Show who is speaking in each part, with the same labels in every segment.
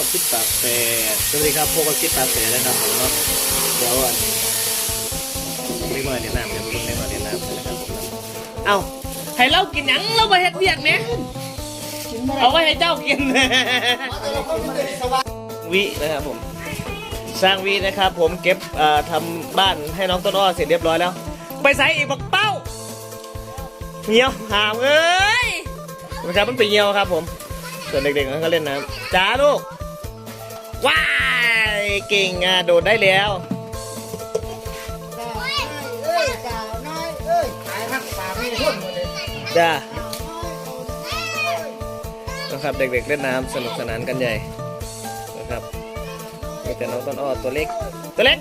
Speaker 1: กับคิดปากแปดสวัสดีครับพวกกับคิดปากแปดนะครับผมเนาะเดี๋ยวอันเล็กน้อยเรียนน้ำเดี๋ยวผมเล็กน้อยเรียนน้ำนะครับผมเอ้าให้เรากินหยังเราไปเฮ็ดเบียกเนี่ยเอาไว้ให้เจ้ากิน วินะครับผม สร้างวีนะครับผมเก็บเอ่อทำบ้านให้น้องต้นอ้อเสร็จเรียบร้อยแล้ว ไปใส่อีกบักเป้าเหี่ยวหามเอ้ยนะครับมันไปเหี่ยวครับผมส่วนเด็กๆนั้นก็เล่นน้ำจ้าลูก ว้ายเก่งอะโดดได้แล้ว
Speaker 2: เอ้ยสาวน้อยเอ้ยขายผักปลาม่ทุ่น
Speaker 1: จ้านะครับเด็กๆเล่นน้ำสนุกสนานกันใหญ่นะครับมีแต่น้องต้นอ้อตัวเล็กตัวเล็ก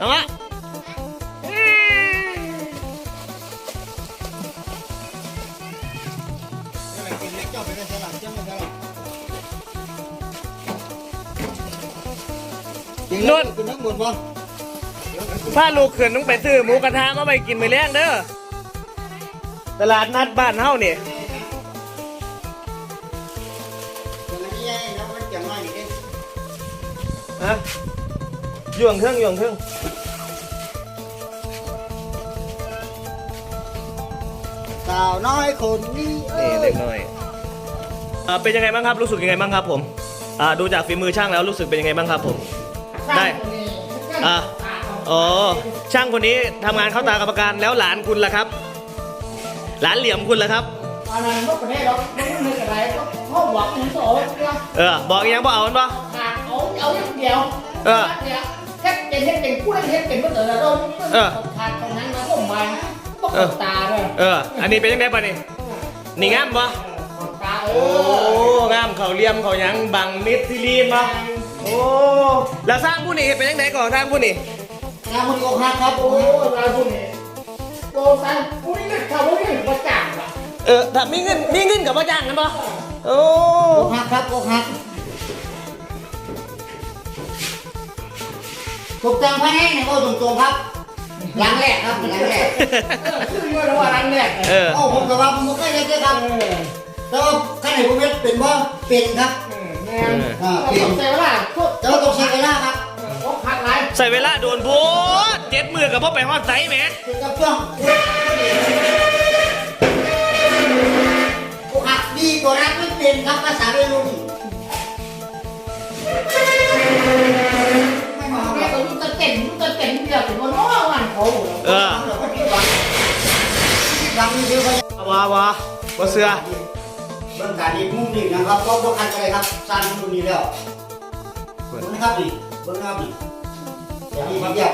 Speaker 1: น้องอะ
Speaker 2: กินแล้วกินทั้งหมดบ่
Speaker 1: ถ้าลูกเขื่อนต้องไปซื้อหมูกระทะมาไปกินมื้อแรงเด้อตลาดนัดบ้านเฮานี่
Speaker 2: อย่างนี้ไงแล้วมันจะน้อยอีกเด้
Speaker 1: ฮะหย่วงเครื่องหย่วงเครื่อง
Speaker 2: สาวน้อยคนนี้เอ้
Speaker 1: นี่
Speaker 2: ย
Speaker 1: เล็กน้อยอ่าเป็นยังไงบ้างครับรู้สึกยังไงบ้างครับผมอ่าดูจากฝีมือช่างแล้วรู้สึกเป็นยังไงบ้างครับผม ได้ อ่าอ๋อ ช่างคนนี้ทำงานเข้าตากรรมการแล้วหลานคุณล่ะครับ หลานเหลี่ยมคุณล่ะครับ
Speaker 3: อันนั้นไม่เป็นไรหรอกไม่เป็นอะไรก็เขาบอกอย่างโซ่เนี่ย
Speaker 1: เออ บอกอีกยังบอกเอามันปะ
Speaker 3: ขาดเอาเอาอย่างเดียว
Speaker 1: เออ
Speaker 3: เนี่ยแค่เป็นแค่เป็นผู้เล่นแค่เป็นเมื่อเกิดเรา
Speaker 1: เออ
Speaker 3: ขาดตรงนั้นมาต้องมาต้องกดตาเลย
Speaker 1: เออ อันนี้เป็นยังไงปะนี่ นี่งามปะ
Speaker 3: กดตาเอ
Speaker 1: โอ้
Speaker 3: องา
Speaker 1: มเขาเหลี่ยมเขาหยังบังมิดซิลีนปะ โอ้แล้วสร้างผู้นี่เป็นยังไงก่อนสร้างผู้นี่
Speaker 2: งานมันโกหักครับ
Speaker 3: โอ้เราพวกนี้โตสันผู้นี้เขาไม่ได้ประจักษ์อะ
Speaker 1: เออถ้ามีเงินมีเงินกับพ่อจ้างกันปะโอ้
Speaker 2: โกหักครับโกหักถูกจังภายในเนี่ยก็ตรงๆครับหลังแรกครับหลังแรก
Speaker 3: คือเมื่อวันแรก
Speaker 1: เออ
Speaker 2: โอ้ผมกับว่าผมก็ได้เลยครับแต่ว่าข้างในผมเป็นบ่เป็นครับ
Speaker 3: แม่ต้องใช้เวลาทุก
Speaker 2: แต่ว่าต้องใช้เวลาครับ
Speaker 3: พกพักไร
Speaker 1: ใส่เวลาโดนโพดเจ็ดมือกับพ่อไปฮอดไซส์แหม
Speaker 2: คือกับช่วงโอ้หักดีกว่ารักไม่เป็นครับภาษาเบลุนไม่มา
Speaker 3: แม่
Speaker 2: ครับ
Speaker 3: ก็รู้จะเก่งรู้จะเก่งเดียวถึงวันน้อวันเขา
Speaker 1: เออ
Speaker 2: เราก็ผิดหวังผิดหวังนี่เดียวกัน
Speaker 1: ว้าวาบ่เสือ
Speaker 2: เบื้องการดีมุมนี้นะครับก็บวกกันอะไรครับสร้างมุมนี้แล้วดูนะครับนี่เบื้องหน้านี่อย่างนี้ครับเยี่ยม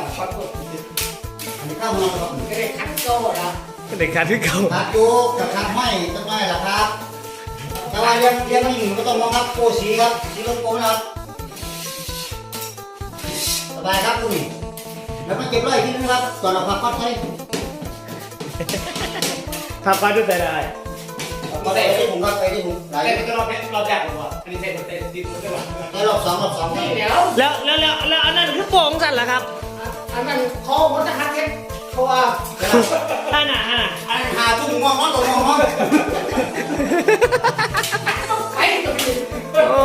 Speaker 2: อันนี้ข้าวมันครับ
Speaker 3: ก็ได้ขัดโซ่แล้ว
Speaker 1: เด็กขาดที่เก่า
Speaker 2: ขาดโยกกับขาดห้อยต้นไม้ล่ะครับแต่ว่าเรียนเรียนไม่อยู่ก็ต้องมองครับโกสีครับสีลงโกนะครับสบายครับคุณนี่แล้วมาเก็บไว้ที่นึงครับตอนเราพักพักใช้
Speaker 1: ทำการด้วยใจได้
Speaker 2: ก็ไปที่ผมครับไปที่ผมหลาย
Speaker 4: เต้นก็รอบเต้นรอบแรกผมว่าอันนี้เต้นเต้นดินมันได้หรอ
Speaker 2: ในรอบสองรอบสองนี่
Speaker 3: เดี๋ยว
Speaker 1: แล้วแล้วแล้วแล้วอันนั้นคือโป่งสั่นเหรอครับ
Speaker 3: อันนั้นเขาเขาจะหักเก็บเพราะว่า
Speaker 1: อันน่ะอันน่ะ
Speaker 2: อันหาทุ่งมองมองตัวมองมอง
Speaker 3: ต้องไป
Speaker 1: โอ้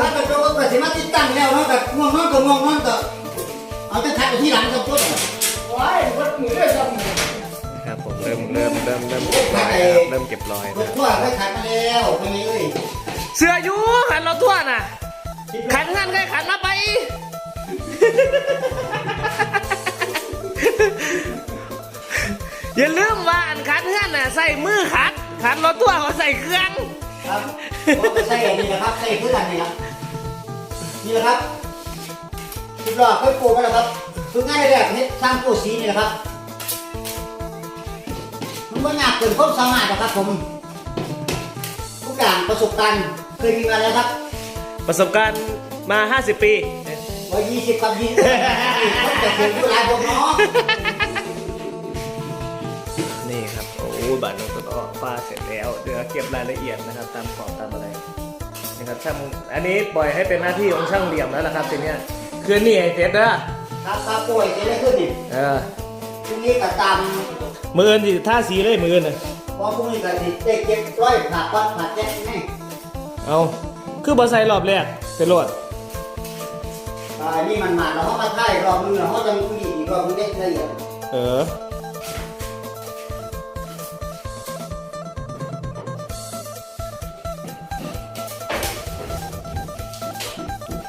Speaker 2: ถ้าเกิดเราเกิดสิมาติดตั้งแล้วเนาะแบบมองมองตัวมองมองตัวเอาจะทักไปที่หลังกับตัว
Speaker 3: โอ้ยวัดมือด้วยซ้
Speaker 1: ครับ เริ่มเริ่มเริ่มเริ่มเก็บรอยนะครับเริ่มเก็บรอย
Speaker 2: ร
Speaker 1: นะ
Speaker 2: ถทั่วไปขัดมาแล้วไปเลย
Speaker 1: เสืออยู่ขันเราทั่วน่ะ ขันขันใครขันมาไป อย่าลืมว่าอันขันเพื่อนน่ะใส่มือขัด ขันรถทั่วเขาใส่เครื่อง
Speaker 2: ครับก็ไปใส่นี่นะครับใส่พื้นอันนี้ครับนี่แหละครับสิบล้อค่อยปูมาแล้วครับฝึกง่ายเลยแบบนี้สร้างปูสีนี่แหละครับมัน ไม่ยากเกินความสามารถนะครับผม ทุกอย่างประสบการณ์เคยมีมาแล้วครับ
Speaker 1: ประสบการณ์มา 50 ปี
Speaker 2: วัยยี่สิบกับยี่สิบเขาจะเขียนผู้ร้ายผมเนาะ
Speaker 1: นี่ครับโอ้บัตรน้องต้นอ้อฟาดเสร็จแล้วเดี๋ยวเก็บรายละเอียดนะครับ ตามขอบตามอะไรนะครับช่างอันนี้ปล่อยให้เป็นหน้าที่ของช่างเหลี่ยมแล้วล่ะครับทีเนี้ยคืนนี่ให้เสร็จเด้อ
Speaker 2: ครับครับป่วยจะได้ขึ้นนี่
Speaker 1: เออ
Speaker 2: พรุ่งนี้ก็ตาม
Speaker 1: มืออนสิท่าสีเลยมืออนน่ะ
Speaker 2: เพราะพรุ่งนี้ก็ติดเด็กเก็บร้อยขาดวัดขาดแจ๊กแน่
Speaker 1: เอาคือบอใส่รอบแรกเสร็จโลด
Speaker 2: อ่านี่มันมาแล้วเขามาถ่ายรอบนึงแล้วเขาจะมีอีกรอบนึงได้ละเอียด
Speaker 1: เออ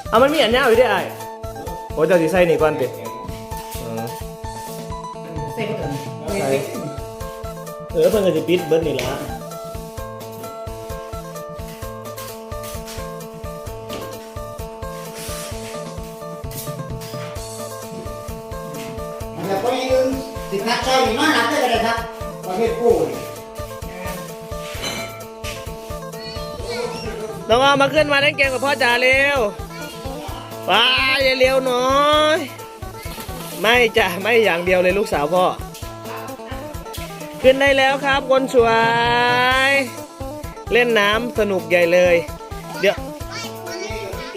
Speaker 1: เอามันมีอันเนี้ยอยู่ด้วยไอ้โอ้เจ้าสิใส่นี่ก่อนติ เออ
Speaker 3: เพิ่
Speaker 1: นก็สิปิดเบิดนี่ล่ะ
Speaker 2: แล้วก็ยืนสิคัดใช้นอนหลับได้เลยครับประเภทกู้นี่
Speaker 1: น้องอ้อมมาขึ้นมาเล่นเกมกับพ่อจ๋าเร็วว้าอย่าเร็วหน่อย ไม่จ้ะไม่อย่างเดียวเลยลูกสาวพ่อ ขึ้นได้แล้วครับคนสวย เล่นน้ำสนุกใหญ่เลย เดี๋ยว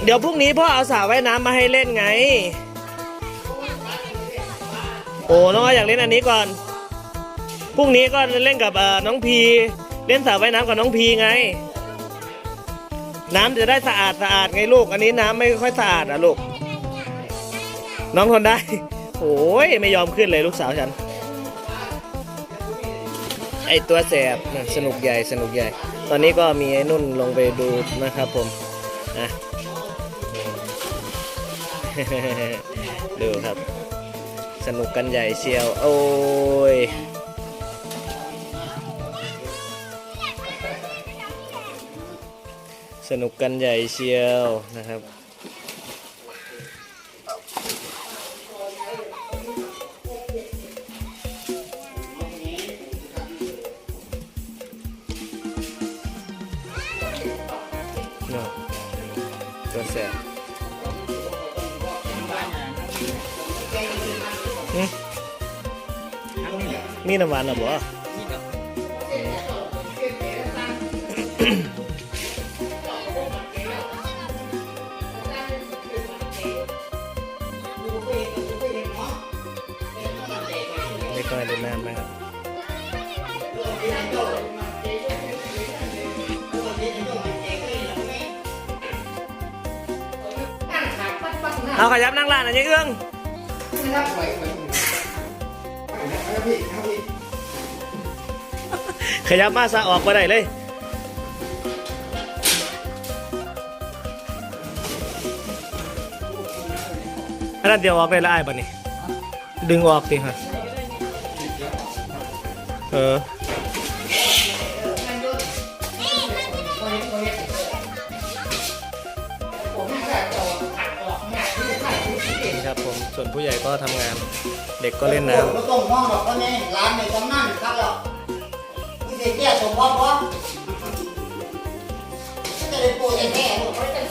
Speaker 1: เดี๋ยวพรุ่งนี้พ่อเอาสระว่ายน้ำมาให้เล่นไง โอ้น้องอยากเล่นอันนี้ก่อน พรุ่งนี้ก็เล่นกับน้องพี เล่นสระว่ายน้ำกับน้องพีไง น้ำจะได้สะอาดสะอาดไงลูก อันนี้น้ำไม่ค่อยสะอาดอะลูก น้องทนได้ โอ้ยไม่ยอมขึ้นเลยลูกสาวฉัน ไอตัวแสบนะสนุกใหญ่สนุกใหญ่ ตอนนี้ก็มีไอ้นุ่นลงไปดูนะครับผมอะดูครับ สนุกกันใหญ่เชียว โอ้ยสนุกกันใหญ่เชียวนะครับ ตัวแสบหึมีน้ำหวานหรอบ่ไม่ค่อยเล่นน้ำนะครับ เอาขยับนั่งร้านอันนี้เอื้อง
Speaker 3: นะครับไหวไหวครับพี่ครับพี่
Speaker 1: ขยับมาซะออกมาได้เลยอันนั้นเดียวออกไปละไอ้ายบ่นี่ดึงออกสิฮะเออ ส่วนผู้ใหญ่ก็ทำงาน เด็กก็เล่นน้ำ
Speaker 2: ก็ต้องหรอกพ่อแม่ร้านในตำนานครับหรอนี่เสียแก่สมพรบ่ก็จะ
Speaker 1: ได้
Speaker 2: ปูแก่ๆหมเ
Speaker 3: พราะจะ